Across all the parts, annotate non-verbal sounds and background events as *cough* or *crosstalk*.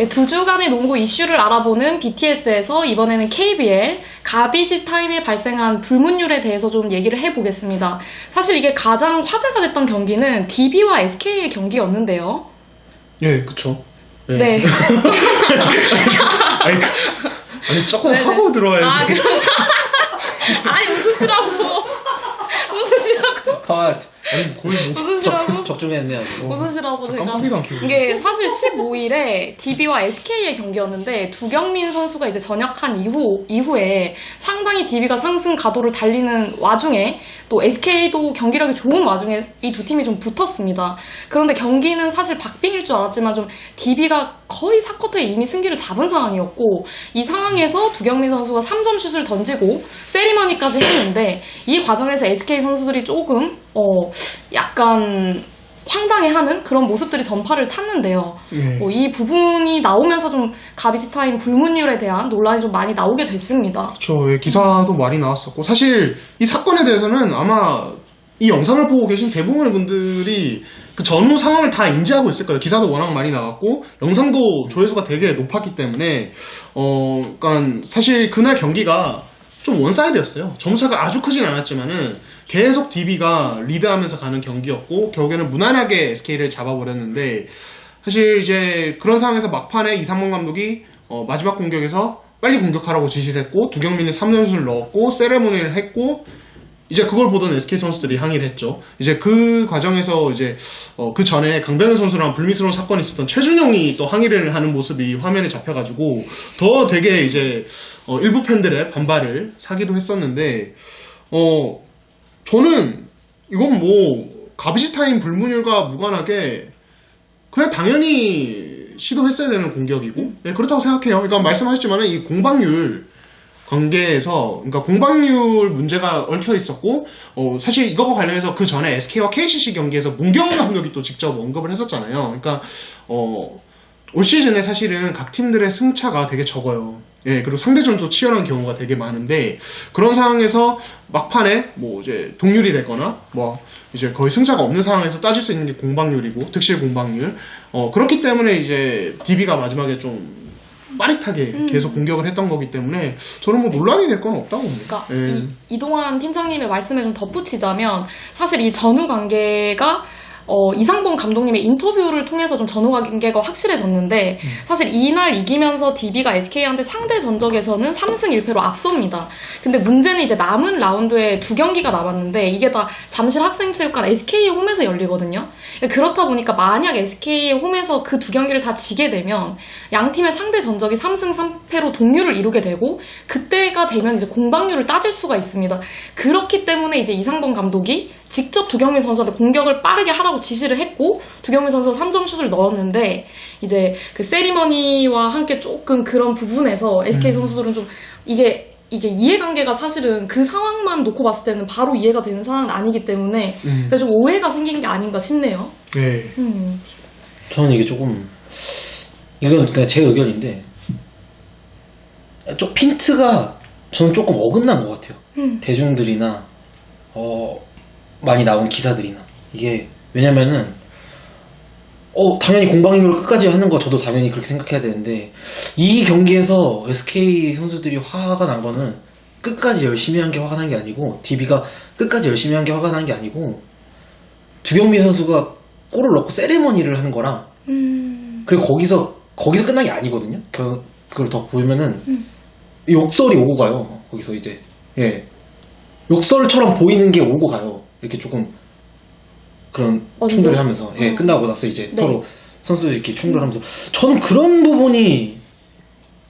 네, 두 주간의 농구 이슈를 알아보는 BTS에서 이번에는 KBL 가비지 타임에 발생한 불문율에 대해서 좀 얘기를 해보겠습니다. 사실 이게 가장 화제가 됐던 경기는 DB와 SK의 경기였는데요. 예, 그쵸. 예. 네. *laughs* 아니, 그- 아니, 조금 네네. 하고 들어와야지. 아, 그럼. *laughs* 아니, 웃으시라고. *laughs* 웃으시라고. 컷. 아니, 거의 뭐. 웃으시라고. 적중했네요. 지금. 웃으시라고 저 제가. 깜빡이도 안 켜고. 이게 사실 15일에 DB와 SK의 경기였는데 두경민 선수가 이제 전역한 이후 이후에 상당히 DB가 상승 가도를 달리는 와중에 또 SK도 경기력이 좋은 와중에 이 두 팀이 좀 붙었습니다. 그런데 경기는 사실 박빙일 줄 알았지만 좀 DB가 거의 4쿼터에 이미 승기를 잡은 상황이었고 이 상황에서 두경민 선수가 3점 슛을 던지고 세리머니까지 했는데 이 과정에서 SK 선수들이 조금 어 약간 황당해하는 그런 모습들이 전파를 탔는데요. 예. 뭐이 부분이 나오면서 좀 가비지 타임 불문율에 대한 논란이 좀 많이 나오게 됐습니다. 예, 기사도 많이 나왔었고. 사실 이 사건에 대해서는 아마 이 영상을 보고 계신 대부분의 분들이 그 전후 상황을 다 인지하고 있을 거예요. 기사도 워낙 많이 나왔고, 영상도 조회수가 되게 높았기 때문에, 어, 그니까 사실 그날 경기가 좀 원사이드였어요. 점수차가 아주 크진 않았지만은 계속 DB가 리드하면서 가는 경기였고, 결국에는 무난하게 SK를 잡아버렸는데, 사실 이제 그런 상황에서 막판에 이상문 감독이 어, 마지막 공격에서 빨리 공격하라고 지시를 했고 두경민이 3점슛을 넣었고 세레모니를 했고 이제 그걸 보던 SK 선수들이 항의를 했죠. 이제 그 과정에서 이제 어, 그 전에 강병현 선수랑 불미스러운 사건이 있었던 최준용이 또 항의를 하는 모습이 화면에 잡혀가지고 더 되게 이제 어, 일부 팬들의 반발을 사기도 했었는데 어 저는 이건 뭐 가비지 타임 불문율과 무관하게 그냥 당연히 시도했어야 되는 공격이고 예, 그렇다고 생각해요. 그러니까 말씀하셨지만 이 공방률 관계에서 그러니까 공방률 문제가 얽혀 있었고 어, 사실 이거와 관련해서 그 전에 SK와 KCC 경기에서 문경원 감독이 또 직접 언급을 했었잖아요. 그러니까 어, 올 시즌에 사실은 각 팀들의 승차가 되게 적어요. 예, 그리고 상대전도 치열한 경우가 되게 많은데 그런 상황에서 막판에 뭐 이제 동률이 되거나 뭐 이제 거의 승차가 없는 상황에서 따질 수 있는 게 공방률이고 득실 공방률. 어, 그렇기 때문에 이제 DB가 마지막에 좀 빠릿하게 계속 공격을 했던 거기 때문에 저는 뭐 논란이 될 건 없다고 봅니다. 그러니까 예. 이, 이동환 팀장님의 말씀에 좀 덧붙이자면 사실 이 전후 관계가 어, 이상봉 감독님의 인터뷰를 통해서 좀 전후 관계가 확실해졌는데 사실 이날 이기면서 DB가 SK한테 상대 전적에서는 3승 1패로 앞섭니다. 근데 문제는 이제 남은 라운드에 두 경기가 남았는데 이게 다 잠실 학생체육관 SK의 홈에서 열리거든요. 그렇다 보니까 만약 SK의 홈에서 그 두 경기를 다 지게 되면 양 팀의 상대 전적이 3승 3패로 동률을 이루게 되고 그때가 되면 이제 공방률을 따질 수가 있습니다. 그렇기 때문에 이제 이상범 감독이 직접 두경민 선수한테 공격을 빠르게 하라 고 지시를 했고 두경민 선수가 3점 슛을 넣었는데 이제 그 세리머니와 함께 조금 그런 부분에서 SK 선수들은 좀 이게 이게 이해관계가 사실은 그 상황만 놓고 봤을 때는 바로 이해가 되는 상황은 아니기 때문에 음. 그래서 좀 오해가 생긴 게 아닌가 싶네요. 예. 음. 저는 이게 조금 이건 그냥 제 의견인데 좀 핀트가 저는 조금 어긋난 것 같아요. 음. 대중들이나 어 많이 나온 기사들이나 이게 왜냐면은 어 당연히 공방률 끝까지 하는 거 저도 당연히 그렇게 생각해야 되는데 이 경기에서 SK 선수들이 화가 난 거는 끝까지 열심히 한 게 화가 난 게 아니고 DB가 끝까지 열심히 한 게 화가 난 게 아니고 두경민 선수가 골을 넣고 세레머니를 한 거랑 음. 그리고 거기서 거기서 끝난 게 아니거든요. 그, 그걸 더 보면은 음. 욕설이 오고 가요. 거기서 이제 예 욕설처럼 보이는 게 오고 가요. 이렇게 조금 그런 언제? 충돌을 하면서 예 어. 끝나고 나서 이제 네. 서로 선수들 이렇게 충돌하면서 저는 그런 부분이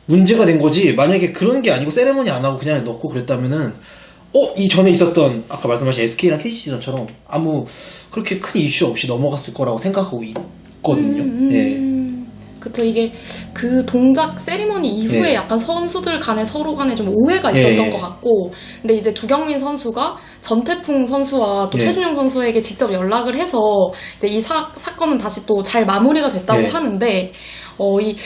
문제가 된 거지. 만약에 그런 게 아니고 세레머니 안 하고 그냥 넣고 그랬다면은 어, 이 전에 있었던 아까 말씀하신 SK랑 KC전처럼 아무 그렇게 큰 이슈 없이 넘어갔을 거라고 생각하고 있거든요. 음, 예. 음. 그쵸 이게 그 동작 세리머니 이후에 예. 약간 선수들 간에 서로 간에 좀 오해가 있었던 예. 것 같고 근데 이제 두경민 선수가 전태풍 선수와 또 예. 최준용 선수에게 직접 연락을 해서 이제 이 사, 사건은 다시 또 잘 마무리가 됐다고 예. 하는데 어 이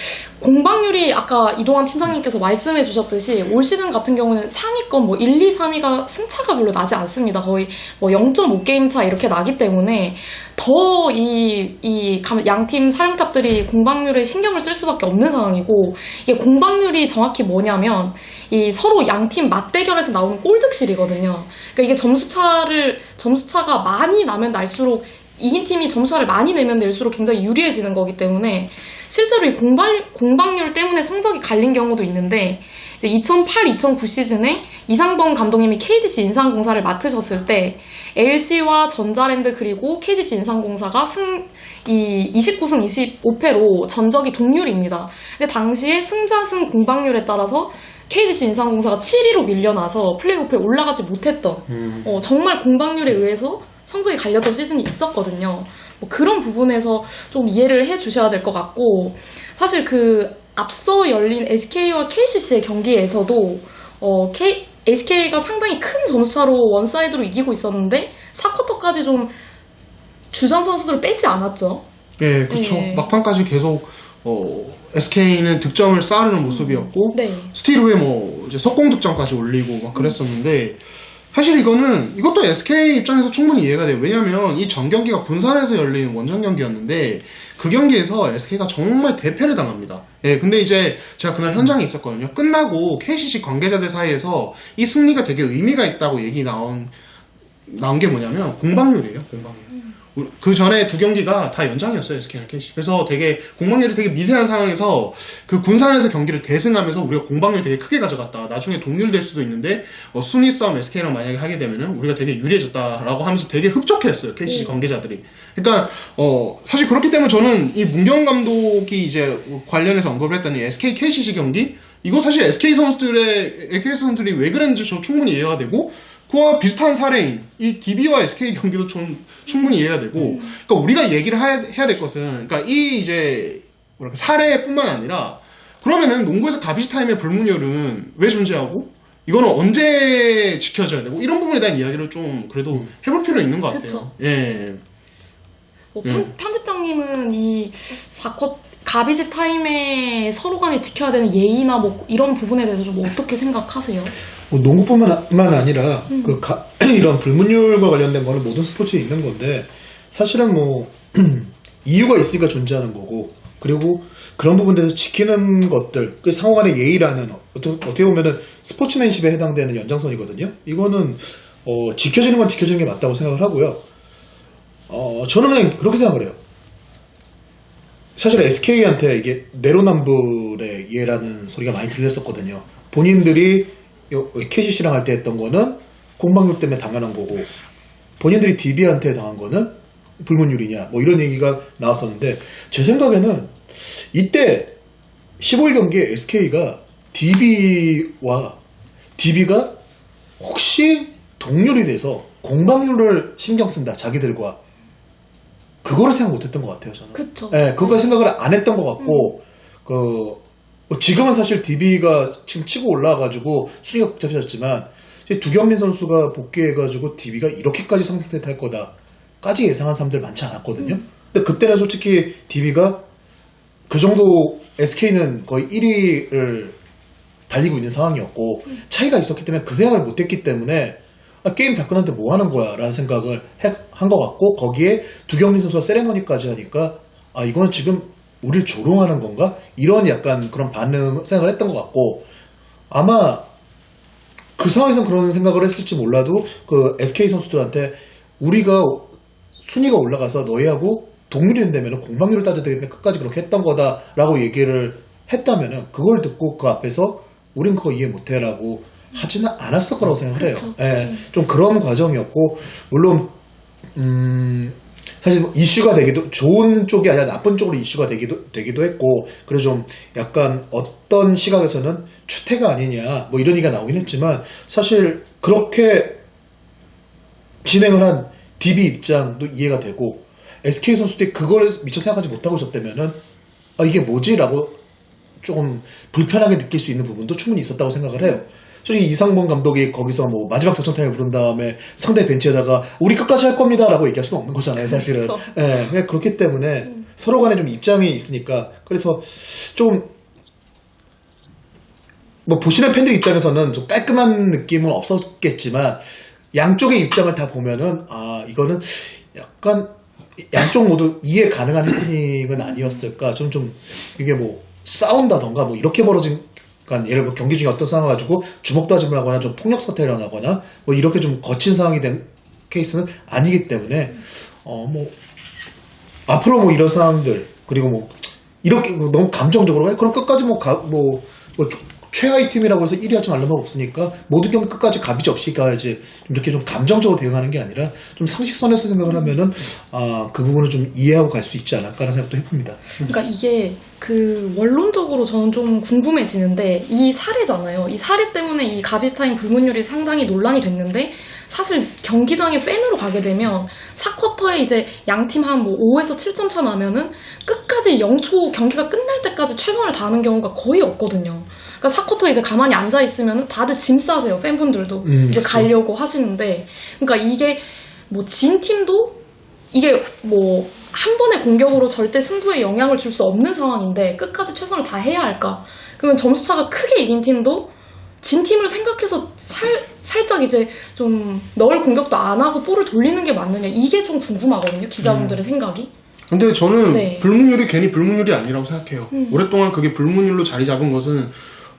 공방률이 아까 이동환 팀장님께서 말씀해 주셨듯이 올 시즌 같은 경우는 상위권 뭐 1, 2, 3위가 승차가 별로 나지 않습니다. 거의 뭐 0.5게임 차 이렇게 나기 때문에 더 이, 이 양팀 사령탑들이 공방률에 신경을 쓸 수밖에 없는 상황이고 이게 공방률이 정확히 뭐냐면 이 서로 양팀 맞대결에서 나오는 골득실이거든요. 그러니까 이게 점수차를 점수차가 많이 나면 날수록 이긴 팀이 점수차를 많이 내면 낼수록 굉장히 유리해지는 거기 때문에 실제로 이 공방, 공방률 때문에 성적이 갈린 경우도 있는데 이제 2008-2009 시즌에 이상범 감독님이 KGC 인상공사를 맡으셨을 때 LG와 전자랜드 그리고 KGC 인상공사가 승, 이 29승 25패로 전적이 동률입니다. 근데 당시에 승자승 공방률에 따라서 KGC 인상공사가 7위로 밀려나서 플레이오프에 올라가지 못했던 음. 어, 정말 공방률에 의해서 성적이 갈렸던 시즌이 있었거든요. 뭐 그런 부분에서 좀 이해를 해 주셔야 될 것 같고, 사실 그 앞서 열린 SK와 KCC의 경기에서도, 어, K, SK가 상당히 큰 점수차로 원사이드로 이기고 있었는데, 4쿼터까지 좀 주전 선수들을 빼지 않았죠. 예, 그쵸. 예. 막판까지 계속, 어, SK는 득점을 쌓으려는 모습이었고, 네. 스틸 후에 뭐, 이제 속공 득점까지 올리고 막 그랬었는데, 사실 이거는, 이것도 SK 입장에서 충분히 이해가 돼요. 왜냐면 이 전 경기가 분산에서 열린 원정 경기였는데, 그 경기에서 SK가 정말 대패를 당합니다. 예, 근데 이제 제가 그날 현장에 있었거든요. 끝나고 KCC 관계자들 사이에서 이 승리가 되게 의미가 있다고 얘기 나온, 나온 게 뭐냐면, 공방률이에요, 공방률. 그 전에 두 경기가 다 연장이었어요, SK랑 KC. 그래서 되게 공방률이 되게 미세한 상황에서 그 군산에서 경기를 대승하면서 우리가 공방률 되게 크게 가져갔다. 나중에 동률될 수도 있는데 어, 순위 싸움 SK랑 만약에 하게 되면은 우리가 되게 유리해졌다라고 하면서 되게 흡족했어요, KC 네. 관계자들이. 그러니까 어 사실 그렇기 때문에 저는 이 문경 감독이 이제 관련해서 언급을 했더니 SK KCC 경기 이거 사실 SK 선수들의 SK 선수들이 왜 그랬는지 저 충분히 이해가 되고 그와 비슷한 사례인 이 DB와 SK 경기도 좀 충분히 이해가 되고 그러니까 우리가 얘기를 해야, 해야 될 것은 그러니까 이 이제 뭐랄까 사례뿐만 아니라 그러면은 농구에서 가비지 타임의 불문율은 왜 존재하고 이거는 언제 지켜져야 되고 이런 부분에 대한 이야기를 좀 그래도 해볼 필요 있는 것 같아요. 그쵸. 예. 뭐 편, 음. 편집장님은 이 4컷 가비지 타임에 서로 간에 지켜야 되는 예의나 뭐 이런 부분에 대해서 좀 어떻게 생각하세요? 뭐 농구뿐만 아니라 음. 그 가- *clears throat* 이런 불문율과 관련된 거는 모든 스포츠에 있는 건데 사실은 뭐 *clears throat* 이유가 있으니까 존재하는 거고 그리고 그런 부분들에서 지키는 것들 그 상호 간의 예의라는 어떻게, 어떻게 보면은 스포츠맨십에 해당되는 연장선이거든요. 이거는 어, 지켜지는 건 지켜지는 게 맞다고 생각을 하고요. 어, 저는 그냥 그렇게 생각을 해요. 사실 SK한테 이게 내로남불의 예라는 소리가 많이 들렸었거든요. 본인들이 KCC랑 할 때 했던 거는 공방률 때문에 당하는 거고 본인들이 DB한테 당한 거는 불문율이냐 뭐 이런 얘기가 나왔었는데 제 생각에는 이때 15일 경기에 SK가 DB와 DB가 혹시 동률이 돼서 공방률을 신경 쓴다 자기들과 그거를 생각 못했던 것 같아요 저는. 그쵸. 예, 그거 생각을 안 했던 것 같고, 그, 뭐 지금은 사실 DB가 지금 치고 올라와가지고 순위가 복잡해졌지만, 이제 두경민 선수가 복귀해가지고 DB가 이렇게까지 상승세 탈 거다까지 예상한 사람들 많지 않았거든요. 근데 그때는 솔직히 DB가 그 정도 SK는 거의 1위를 달리고 있는 상황이었고, 차이가 있었기 때문에 그 생각을 못했기 때문에 아, 게임 다 끝났는데 뭐 하는 거야? 라는 생각을 한 것 같고, 거기에 두경민 선수가 세레머니까지 하니까, 아, 이거는 지금 우리를 조롱하는 건가? 이런 약간 그런 반응, 생각을 했던 것 같고, 아마 그 상황에서 그런 생각을 했을지 몰라도, 그 SK 선수들한테 우리가 순위가 올라가서 너희하고 동률이 된다면 공방률을 따져야 때문에 끝까지 그렇게 했던 거다라고 얘기를 했다면은 그걸 듣고 그 앞에서 우린 그거 이해 못해라고 하지는 않았을 거라고 생각을 해요. 그렇죠. 예, 네. 좀 그런 과정이었고 물론 음, 사실 뭐 이슈가 되기도 좋은 쪽이 아니라 나쁜 쪽으로 이슈가 되기도 되기도 했고 그래서 좀 약간 어떤 시각에서는 추태가 아니냐 뭐 이런 얘기가 나오긴 했지만 사실 그렇게 진행을 한 DB 입장도 이해가 되고 SK 선수들이 그걸 미처 생각하지 못하고 있었다면은 아 이게 뭐지라고 조금 불편하게 느낄 수 있는 부분도 충분히 있었다고 생각을 해요. 솔직히 이상범 감독이 거기서 뭐 마지막 작전 타임을 부른 다음에 상대 벤치에다가 우리 끝까지 할 겁니다라고 얘기할 수는 없는 거잖아요, 사실은. 그렇죠. 예, 그냥 그렇기 때문에 서로 간에 좀 입장이 있으니까 그래서 좀 뭐 보시는 팬들 입장에서는 좀 깔끔한 느낌은 없었겠지만 양쪽의 입장을 다 보면은 아 이거는 약간 양쪽 모두 이해 가능한 해프닝은 아니었을까 좀 좀 이게 뭐 싸운다던가 뭐 이렇게 벌어진 그러니까 예를 들어 경기 중에 어떤 상황 가지고 주먹 다짐을 하거나 좀 폭력 사태를 일어나거나 뭐 이렇게 좀 거친 상황이 된 케이스는 아니기 때문에 어 뭐 앞으로 뭐 이런 상황들 그리고 뭐 이렇게 뭐 너무 감정적으로 해? 그럼 끝까지 뭐, 가, 뭐, 뭐 최하위 팀이라고 해서 1위 하지 말란 말 없으니까 모든 경기 끝까지 가비지 없이 가야지 좀 이렇게 좀 감정적으로 대응하는 게 아니라 좀 상식선에서 생각을 하면은 아, 그 부분을 좀 이해하고 갈 수 있지 않을까라는 생각도 해봅니다. 그러니까 이게 그 원론적으로 저는 좀 궁금해지는데 이 사례잖아요. 이 사례 때문에 이 가비스타인 불문율이 상당히 논란이 됐는데 사실 경기장에 팬으로 가게 되면 4쿼터에 이제 양팀 한 뭐 5에서 7점 차 나면은 끝까지 0초 경기가 끝날 때까지 최선을 다하는 경우가 거의 없거든요. 그러니까 4쿼터 이제 가만히 앉아 있으면은 다들 짐 싸세요. 팬분들도 음, 이제. 가려고 하시는데 그러니까 이게 뭐 진 팀도 이게 뭐 한 번의 공격으로 절대 승부에 영향을 줄 수 없는 상황인데 끝까지 최선을 다해야 할까? 그러면 점수차가 크게 이긴 팀도 진 팀을 생각해서 살, 살짝 이제 좀널 공격도 안 하고 볼을 돌리는 게 맞느냐 이게 좀 궁금하거든요 기자분들의 생각이 근데 저는 네. 불문율이 괜히 불문율이 아니라고 생각해요. 음. 오랫동안 그게 불문율로 자리 잡은 것은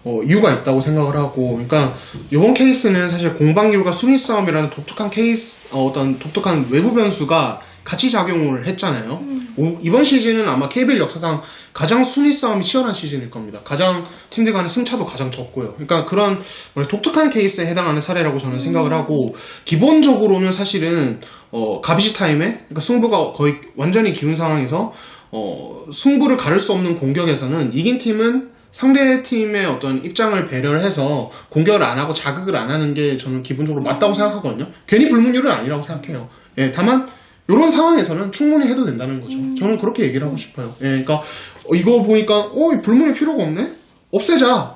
어, 이유가 있다고 생각을 하고, 그러니까 이번 케이스는 사실 공방률과 순위 싸움이라는 독특한 케이스, 어, 떤 독특한 외부 변수가 같이 작용을 했잖아요. 오- 이번 시즌은 아마 KBL 역사상 가장 순위 싸움이 치열한 시즌일 겁니다. 가장 팀들 간의 승차도 가장 적고요. 그러니까 그런 독특한 케이스에 해당하는 사례라고 저는 생각을 하고 기본적으로는 사실은 어, 가비시 타임에 그러니까 승부가 거의 완전히 기운 상황에서 어, 승부를 가를 수 없는 공격에서는 이긴 팀은 상대 팀의 어떤 입장을 배려를 해서 공격을 안 하고 자극을 안 하는 게 저는 기본적으로 맞다고 생각하거든요. 괜히 불문율은 아니라고 생각해요. 예, 다만 이런 상황에서는 충분히 해도 된다는 거죠. 저는 그렇게 얘기를 하고 싶어요. 예, 그러니까 어, 이거 보니까 어, 이 불문이 필요가 없네. 없애자.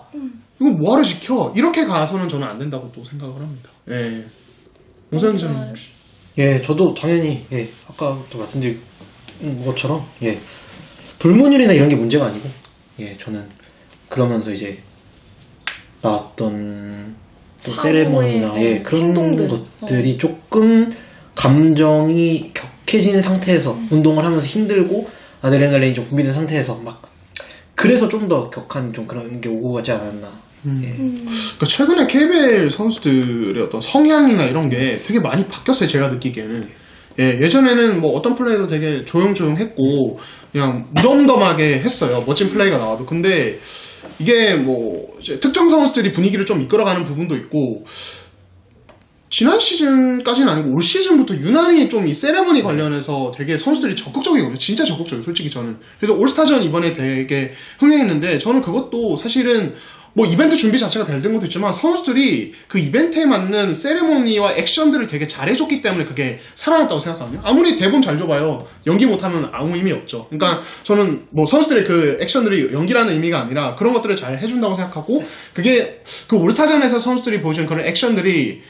이거 뭐하러 지켜? 이렇게 가서는 저는 안 된다고 또 생각을 합니다. 예. 오세영 기자님 혹시? 예, 저도 당연히 예, 아까부터 말씀드린 것처럼 예, 불문율이나 이런 게 문제가 아니고 예, 저는 그러면서 이제 나왔던 또 세레머니나 예, 어, 그런 행동들. 것들이 조금 감정이 격해진 상태에서 운동을 하면서 힘들고 아드레날린이 좀 분비된 상태에서 막 그래서 좀 더 격한 좀 그런 게 오고 가지 않았나. 예. 그러니까 최근에 KBL 선수들의 어떤 성향이나 이런 게 되게 많이 바뀌었어요. 제가 느끼기에는. 예, 예전에는 뭐 어떤 플레이도 되게 조용조용했고 그냥 무덤덤하게 했어요. 멋진 플레이가 나와도. 근데 이게 뭐 이제 특정 선수들이 분위기를 좀 이끌어가는 부분도 있고 지난 시즌까지는 아니고 올 시즌부터 유난히 좀 이 세레머니 관련해서 되게 선수들이 적극적이거든요. 진짜 적극적이에요. 솔직히 저는. 그래서 올스타전 이번에 되게 흥행했는데 저는 그것도 사실은 뭐 이벤트 준비 자체가 잘 된 것도 있지만 선수들이 그 이벤트에 맞는 세레모니와 액션들을 되게 잘해줬기 때문에 그게 살아났다고 생각하거든요. 아무리 대본 잘 줘봐요. 연기 못하면 아무 의미 없죠. 그러니까 저는 뭐 선수들의 그 액션들이 연기라는 의미가 아니라 그런 것들을 잘 해준다고 생각하고 그게 그 올스타전에서 선수들이 보여준 그런 액션들이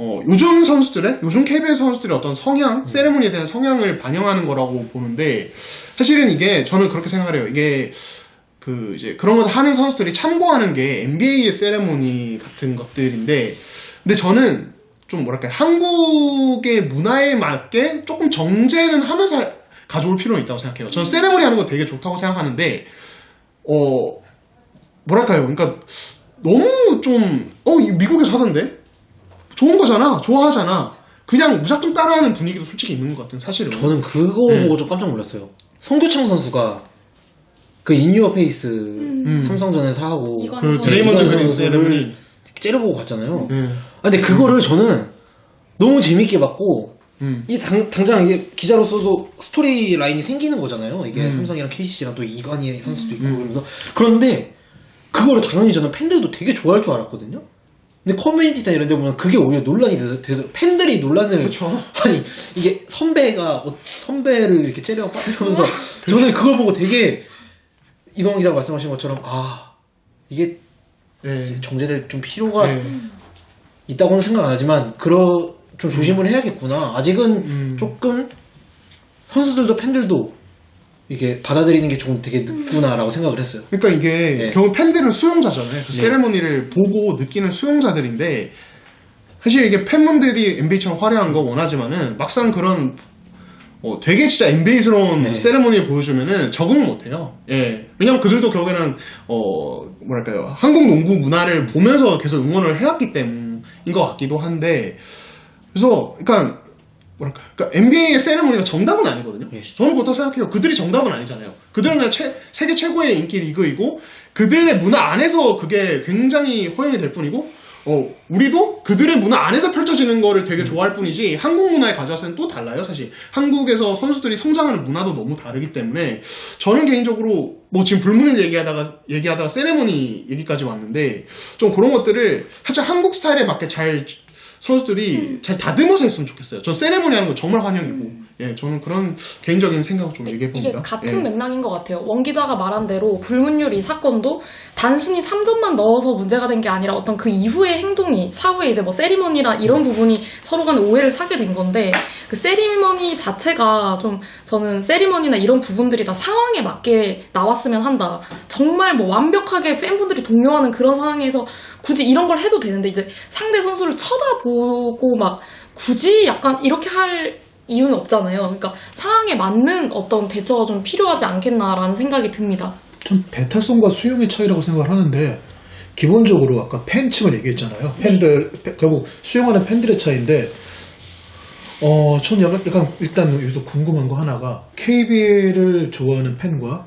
어, 요즘 선수들의, 요즘 KBL 선수들의 어떤 성향, 세레모니에 대한 성향을 반영하는 거라고 보는데, 사실은 이게, 저는 그렇게 생각을 해요. 이게, 그, 이제, 그런 걸 하는 선수들이 참고하는 게 NBA의 세레모니 같은 것들인데, 근데 저는 좀 뭐랄까, 한국의 문화에 맞게 조금 정제는 하면서 가져올 필요는 있다고 생각해요. 저는 세레모니 하는 거 되게 좋다고 생각하는데, 어, 뭐랄까요. 그러니까, 너무 좀, 어, 미국에서 하던데? 좋은 거잖아. 좋아하잖아. 그냥 무작정 따라하는 분위기도 솔직히 있는 것 같은 사실은. 저는 그거 네. 보고 좀 깜짝 놀랐어요. 송교창 선수가 그 인유어 페이스 음. 삼성전에서 하고 그. 드레이먼드 이관 그린 선수를 세레모니. 째려보고 갔잖아요. 예. 아, 근데 그거를 저는 너무 재밌게 봤고 음. 이게 당, 당장 이게 기자로서도 스토리 라인이 생기는 거잖아요. 이게 음. 삼성이랑 KCC랑 또 이관희 선수도 있고 음. 그러면서 그런데 그거를 당연히 저는 팬들도 되게 좋아할 줄 알았거든요. 근데 커뮤니티나 이런 데 보면 그게 오히려 논란이 되- 되더 팬들이 논란을 그렇죠. *laughs* 아니 이게 선배가 어, 선배를 이렇게 째려 빠뜨리면서 저는 그걸 보고 되게 이동환 기자 가 말씀하신 것처럼 아 이게 예. 정제될 좀 필요가 예. 있다고는 생각 안 하지만 그러 좀 조심을 해야겠구나. 아직은 음. 조금 선수들도 팬들도 이게 받아들이는 게 조금 되게 늦구나라고 생각을 했어요. 그러니까 이게 네. 결국 팬들은 수용자잖아요. 그 네. 세레모니를 보고 느끼는 수용자들인데 사실 이게 팬분들이 NBA처럼 화려한 거 원하지만은 막상 그런 어, 되게 진짜 NBA스러운 네. 세레모니를 보여주면은 적응을 못해요. 예. 왜냐면 그들도 결국에는 어 뭐랄까요 한국 농구 문화를 보면서 계속 응원을 해왔기 때문인 것 같기도 한데 그래서 그러니까 뭐랄까 그러니까 NBA의 세레모니가 정답은 아니거든요. 예. 저는 그렇다고 생각해요. 그들이 정답은 아니잖아요. 그들은 그냥 최- 세계 최고의 인기 리그이고 그들의 문화 안에서 그게 굉장히 허용이 될 뿐이고 어, 우리도 그들의 문화 안에서 펼쳐지는 거를 되게 좋아할 뿐이지 한국 문화에 가져와서는 또 달라요 사실 한국에서 선수들이 성장하는 문화도 너무 다르기 때문에 저는 개인적으로 뭐 지금 불문을 얘기하다가 얘기하다가 세레모니 얘기까지 왔는데 좀 그런 것들을 살짝 한국 스타일에 맞게 잘 선수들이 잘 다듬어서 했으면 좋겠어요. 전 세레모니 하는 거 정말 환영이고 예 저는 그런 개인적인 생각을 좀 얘기해 이게 봅니다. 같은 예. 맥락인 것 같아요. 원 기자가 말한 대로 불문율 이 사건도 단순히 3점만 넣어서 문제가 된 게 아니라 어떤 그 이후의 행동이 사후에 이제 뭐 세리머니나 이런 부분이 서로 간에 오해를 사게 된 건데 그 세리머니 자체가 좀 저는 세리머니나 이런 부분들이 다 상황에 맞게 나왔으면 한다. 정말 뭐 완벽하게 팬분들이 동요하는 그런 상황에서 굳이 이런 걸 해도 되는데 이제 상대 선수를 쳐다보고 막 굳이 약간 이렇게 할 이유는 없잖아요. 그러니까 상황에 맞는 어떤 대처가 좀 필요하지 않겠나라는 생각이 듭니다. 전 배타성과 수용의 차이라고 생각을 하는데 기본적으로 아까 팬층을 얘기했잖아요. 팬들 팬- 결국 수용하는 팬들의 차이인데 어, 전 약간, 약간 일단 여기서 궁금한 거 하나가 KBL을 좋아하는 팬과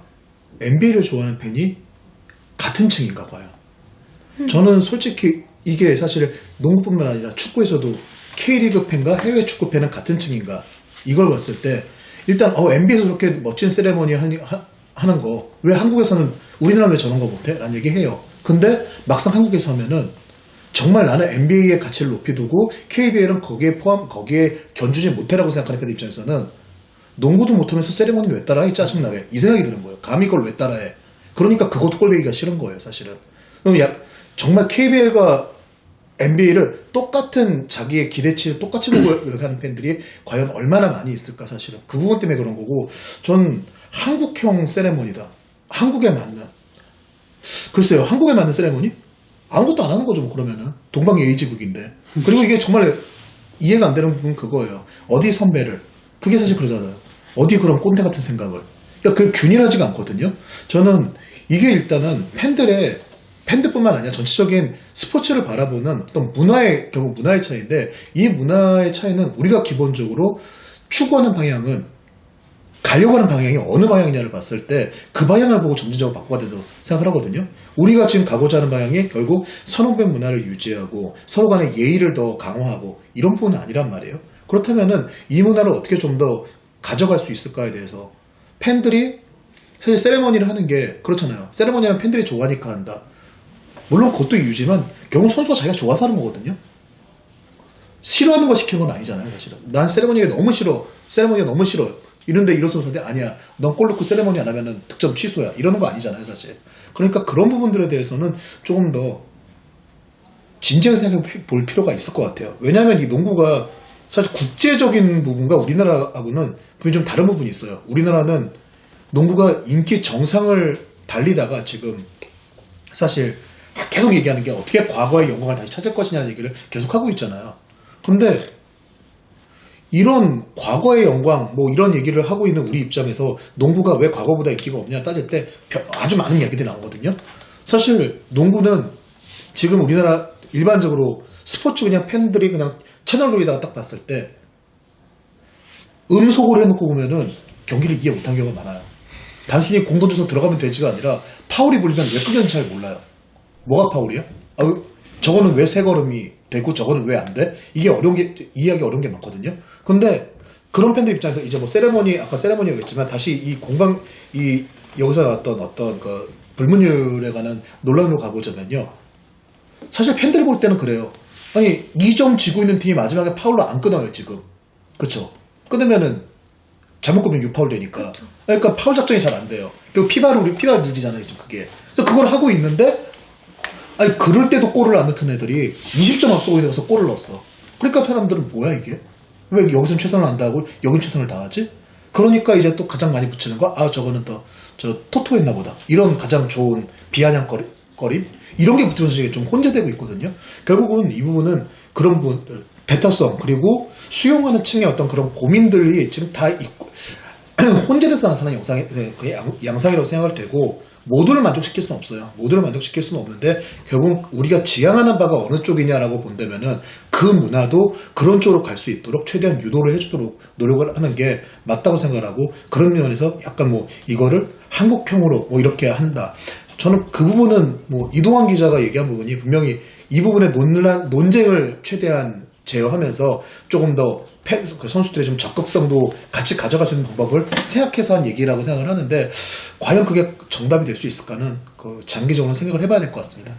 NBA를 좋아하는 팬이 같은 층인가 봐요. 저는 솔직히 이게 사실 농구뿐만 아니라 축구에서도 K리그 팬과 해외 축구 팬은 같은 층인가 이걸 봤을 때 일단 어 NBA에서 그렇게 멋진 세레머니 하니, 하, 하는 거 왜 한국에서는 우리나라 왜 저런 거 못해? 라는 얘기 해요. 근데 막상 한국에서 하면은 정말 나는 NBA의 가치를 높이 두고 KBL은 거기에 포함 거기에 견주지 못해라고 생각하는 팬들 입장에서는 농구도 못하면서 세레머니를 왜 따라해 짜증나게 이 생각이 드는 거예요. 감히 그걸 왜 따라해? 그러니까 그것도 꼴보기가 싫은 거예요, 사실은. 그럼 야, 정말 KBL과 NBA를 똑같은 자기의 기대치를 똑같이 보고 *clears throat* 이렇게 하는 팬들이 과연 얼마나 많이 있을까 사실은 그 부분 때문에 그런 거고 전 한국형 세레머니다 한국에 맞는 글쎄요 한국에 맞는 세레머니? 아무것도 안 하는 거죠 뭐 그러면은. 동방예의지국인데. 그리고 이게 정말 이해가 안 되는 부분은 그거예요. 어디 선배를. 그게 사실 그러잖아요. 어디 그런 꼰대 같은 생각을. 그러니까 그 균일하지가 않거든요. 저는 이게 일단은 팬들의 팬들뿐만 아니라 전체적인 스포츠를 바라보는 어떤 문화의 결국 문화의 차이인데 이 문화의 차이는 우리가 기본적으로 추구하는 방향은 가려고 하는 방향이 어느 방향이냐를 봤을 때 그 방향을 보고 점진적으로 바꿔야 된다고 생각을 하거든요. 우리가 지금 가고자 하는 방향이 결국 선후배 문화를 유지하고 서로 간의 예의를 더 강화하고 이런 부분은 아니란 말이에요. 그렇다면은 이 문화를 어떻게 좀 더 가져갈 수 있을까에 대해서 팬들이 사실 세레머니를 하는 게 그렇잖아요. 세레머니 하면 팬들이 좋아하니까 한다. 물론 그것도 이유지만 결국 선수가 자기가 좋아서 하는 거거든요. 싫어하는 거 시키는 건 아니잖아요, 사실은. 난 세레머니가 너무 싫어. 세레머니가 너무 싫어요. 이런데 이런 선수한테 아니야. 넌 골 넣고 세레머니 안 하면은 득점 취소야. 이러는 거 아니잖아요, 사실. 그러니까 그런 부분들에 대해서는 조금 더 진지하게 생각해 볼 필요가 있을 것 같아요. 왜냐하면 이 농구가 사실 국제적인 부분과 우리나라하고는 분명히 좀 다른 부분이 있어요. 우리나라는 농구가 인기 정상을 달리다가 지금 사실 계속 얘기하는 게 어떻게 과거의 영광을 다시 찾을 것이냐는 얘기를 계속 하고 있잖아요. 근데 이런 과거의 영광 뭐 이런 얘기를 하고 있는 우리 입장에서 농구가 왜 과거보다 인기가 없냐 따질 때 벼- 아주 많은 이야기들이 나오거든요. 사실 농구는 지금 우리나라 일반적으로 스포츠 그냥 팬들이 그냥 채널 로에다가 딱 봤을 때 음속으로 해놓고 보면은 경기를 이해 못한 경우가 많아요. 단순히 공 던져서 들어가면 되지가 아니라 파울이 불리면 왜 끄는지 잘 몰라요. 뭐가 파울이야? 아, 저거는 왜 세 걸음이 되고 저거는 왜 안 돼? 이게 어려운 게 이해하기 어려운 게 많거든요. 근데 그런 팬들 입장에서 이제 뭐 세레머니 아까 세레머니 얘기했지만 다시 이 공방 이 여기서 나왔던 어떤 그 불문율에 관한 논란으로 가보자면요. 사실 팬들 볼 때는 그래요. 아니 2점 지고 있는 팀이 마지막에 파울로 안 끊어요 지금. 그쵸? 끊으면은 잘못 끊으면 6파울 되니까. 그쵸. 그러니까 파울 작전이 잘 안 돼요. 그 피바를 우리 피바 룰이잖아요 지금 그게. 그래서 그걸 하고 있는데 아니 그럴 때도 골을 안 넣던 애들이 20점 앞서고 있어서 골을 넣었어. 그러니까 사람들은 뭐야 이게? 왜 여기선 최선을 안 다하고 여긴 최선을 다하지? 그러니까 이제 또 가장 많이 붙이는 거, 아, 저거는 더, 저, 토토했나 보다. 이런 가장 좋은 비아냥거림? 거림? 이런 게 붙으면서 이게 좀 혼재되고 있거든요. 결국은 이 부분은 그런 부분들, 배타성, 그리고 수용하는 층의 어떤 그런 고민들이 지금 다 있고, *clears throat* 혼재돼서 나타나는 영상이, 그 양, 양상이라고 생각을 되고, 모두를 만족시킬 수는 없어요. 모두를 만족시킬 수는 없는데, 결국 우리가 지향하는 바가 어느 쪽이냐라고 본다면은, 그 문화도 그런 쪽으로 갈 수 있도록 최대한 유도를 해주도록 노력을 하는 게 맞다고 생각을 하고, 그런 면에서 약간 뭐, 이거를 한국형으로 뭐 이렇게 한다. 저는 그 부분은 뭐, 이동환 기자가 얘기한 부분이 분명히 이 부분의 논란, 논쟁을 최대한 제어하면서 조금 더 팬- 그 선수들의 좀 적극성도 같이 가져갈 수 있는 방법을 생각해서 한 얘기라고 생각을 하는데 과연 그게 정답이 될 수 있을까는 그 장기적으로 생각을 해봐야 될 것 같습니다.